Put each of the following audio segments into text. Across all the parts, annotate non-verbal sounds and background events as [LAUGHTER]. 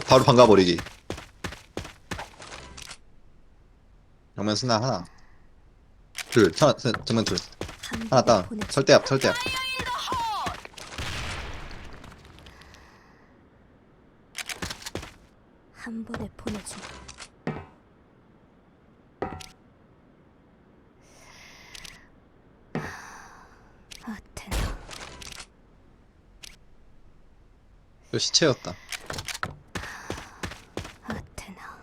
[LAUGHS] 바로 반가버리기. 정면 스나 하나. 둘, 천, 천, 정면 둘. 한 하나. 보내줘. 설대 앞, 설대 앞. 한 번에 보내줘. 아테나. 또 시체였다. 아테나.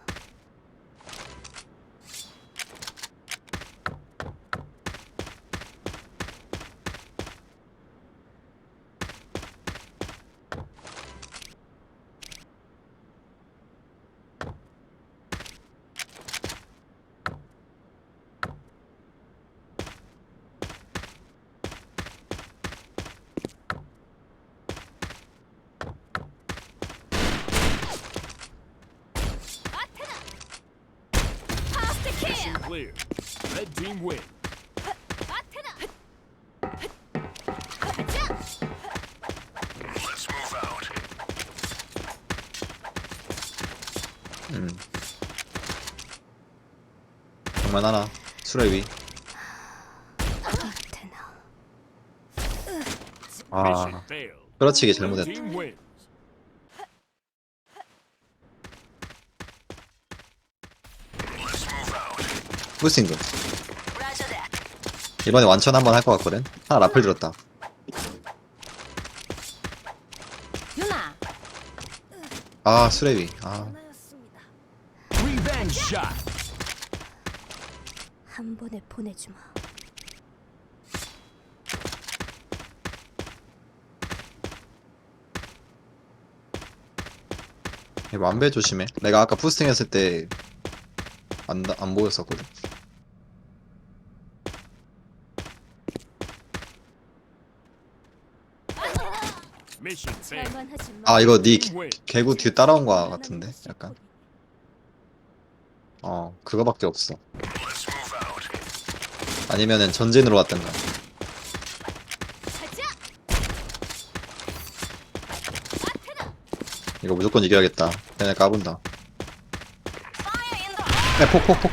Mission clear. Red team win. 음. 정면 하나. 수레 위. 아테나. 아, Mission failed. 끌어치기 Red 잘못했다. team wins. 후스인도. 이번에 완천 한번 할 것 같거든. 하나 라플 들었다. 유나. 아, 수레 위. 아, 하나였습니다. Revenge shot. 한 번에 보내주마. 이거 완배 조심해. 내가 아까 부스팅 했을 때, 안, 안 보였었거든. Mission failed. 잘만 하지 마. 아, 이거 니 Team win. 개구 뒤에 따라온 거 같은데? 약간. 뿐. 어, 그거밖에 없어. 아니면은 전진으로 왔던가. 이거 무조건 이겨야겠다. 얘네 까분다. 야, 폭, 폭, 폭.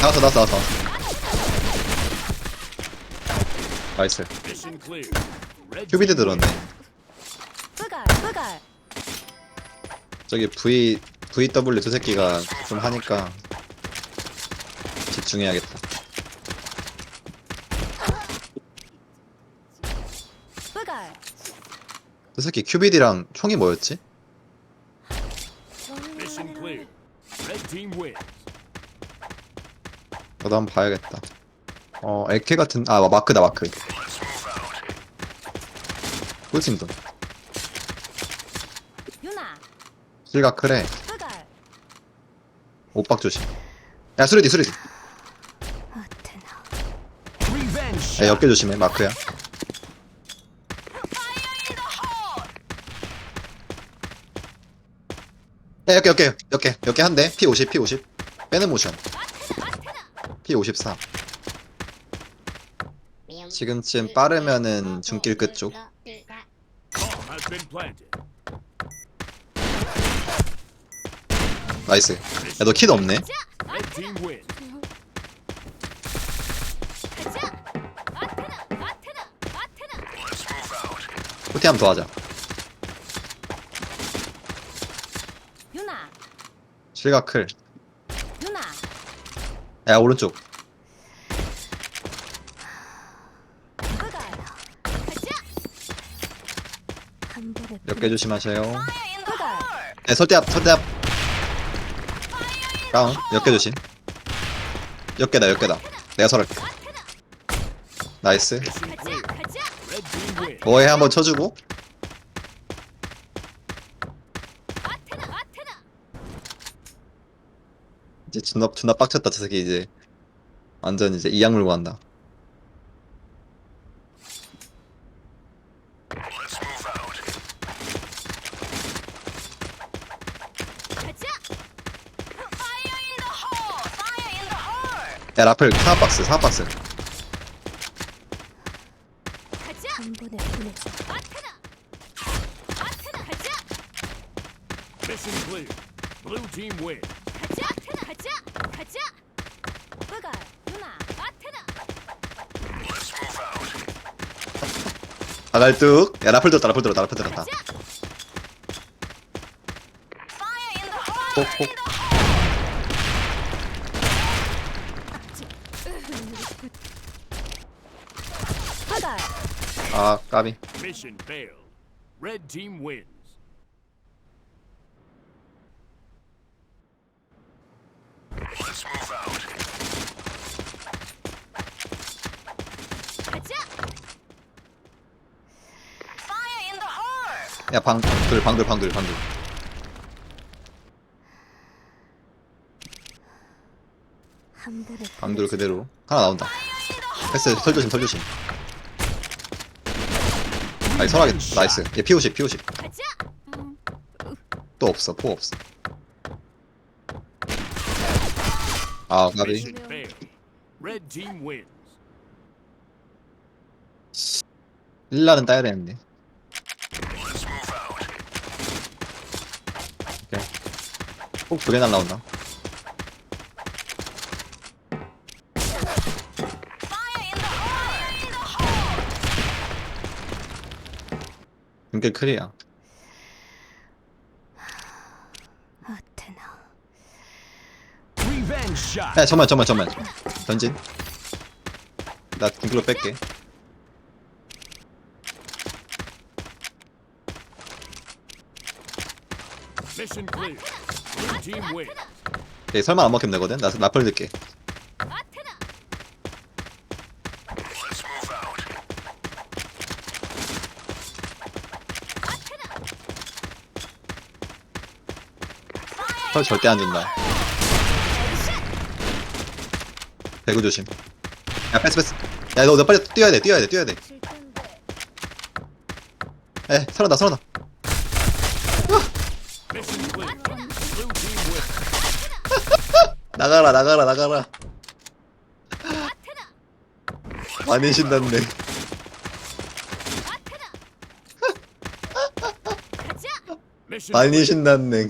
나왔어, 나왔어, 나왔어. 나이스. Mission clear. Red 큐비드 들었네. 저기 V, VW 두 새끼가 좀 하니까 집중해야겠다. 뿌갈. 두 새끼 큐비디랑 총이 뭐였지? win. Mission clear. Red team wins. 나도 한번 봐야겠다. 어, 에케 같은, 아, 마크다, 마크. 꿀sim돈. 유나. 실각 크래. 오빡 조심. 야, 수리디, 수리디. 야. 역계 조심해, 마크야. 야, 역계, 역계, 역계, 역계 한 대. P50, P50. 빼는 모션. P54. 지금쯤 빠르면은 중길 끝 쪽. Bomb has been planted. 나이스. 야, 너킷 없네. Red team. 후티 한번 더 하자. 실각 클. 야, 오른쪽. 뿌갈. 역계 조심하세요. 네, 설대 앞, 설대 앞. 다운. 역계 조심. 역계다, 역계다. 내가 설할게. 나이스. 뭐해 한번 쳐주고. 이제 존나, 존나 빡쳤다, 저 새끼 이제. 완전 이제 이악 물고 간다. 야, 라플, 사박스, 사박스. 한 번에 보내줘. Mission clear. Blue team win. 가자 가자 가자 그가 누나 아테나 아갈뚝. 야, 라플 들었다, 라플 들었다, 라플 들었다. 가자 Fire in the hole 폭, 폭. 그가 아, 까비. Mission failed. Red team wins. 가자 Fire in the hole 야, 방, 둘, 방둘, 방둘, 방둘. 함대를 방둘 그대로. 하나 나온다. 패스, 털 조심, 털 조심. 아니, 설하게, 나이스. 얘 P50, P50. 가자 또 없어, 포 없어. 아, 까비. Mission failed. Red team wins. 1라는 따야 되는데. 오케이. 꼭두개 날라온다. 아테나 Revenge shot. 야, 잠만, 잠만, 잠만. 던진. 나 등글로 뺄게. 얘 설마 안 먹히면 되거든? 나 라플 넣게. 아테나 털 절대 안 준다. 배구 조심. 야, 패스, 패스. 야, 너, 너 빨리 뛰어야 돼, 뛰어야 돼, 뛰어야 돼. 에, 살아나, 살아나. 나가라, 나가라, 나가라. 많이 신났네. 많이. 신났네.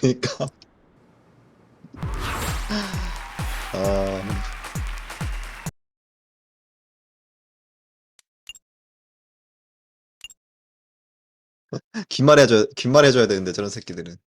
그니까. 아. 긴말 해줘, 긴말 해줘야 되는데, 저런 새끼들은.